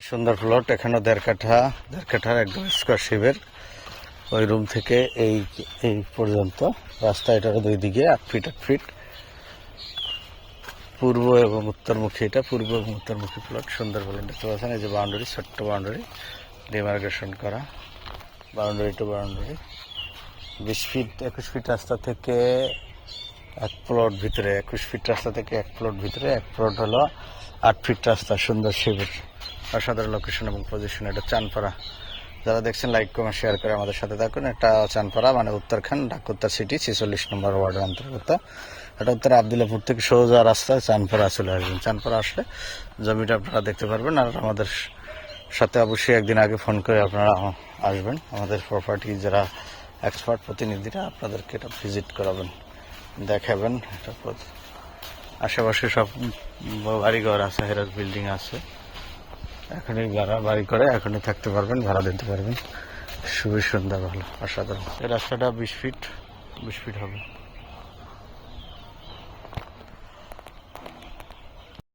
সুন্দর প্লট এখানে দেড় কাঠা, দেড় কাঠার একদম স্কোয়ার শেপের ওই রুম থেকে এই এই পর্যন্ত। রাস্তা এটার দুই দিকে, আট ফিট আট ফিট পূর্ব এবং উত্তরমুখী এটা, পূর্ব এবং উত্তরমুখী প্লট সুন্দর বলে দেখতে পাচ্ছেন, এই যে বাউন্ডারি ছোট্ট বাউন্ডারি ডিমার্কেশন করা। বাউন্ডারি টু বাউন্ডারি বিশ ফিট একুশ ফিট রাস্তা থেকে এক প্লট ভিতরে, একুশ ফিট রাস্তা থেকে এক প্লট ভিতরে। এক প্লট হলো আট ফিট রাস্তা সুন্দর শিবির অসাধারণ লোকেশন এবং পজিশন এটা চানপাড়া। যারা দেখছেন লাইক কমেন্ট শেয়ার করে আমাদের সাথে থাকুন। এটা চানপাড়া মানে উত্তরখান ঢাকুত্তর সিটি ছেচল্লিশ নম্বর ওয়ার্ডের অন্তর্গত। এটা উত্তর আবদুল্লাপুর থেকে সোজা রাস্তায় চানপাড়া চলে আসবেন। চানপাড়া আসলে জমিটা আপনারা দেখতে পারবেন আর আমাদের সাথে অবশ্যই একদিন আগে ফোন করে আপনারা আসবেন। আমাদের প্রপার্টি যারা এক্সপার্ট প্রতিনিধিরা আপনাদেরকে এটা ভিজিট করাবেন, দেখাবেন। এটা আশেপাশে সব বাড়িঘর আছে হেরাস বিল্ডিং আছে। এখনই যারা বাড়ি করে এখনই থাকতে পারবেন, ভাড়া দিতে পারবেন। খুবই সুন্দর ভালো, অসাধারণ। এই রাস্তাটা বিশ ফিট বিশ ফিট হবে।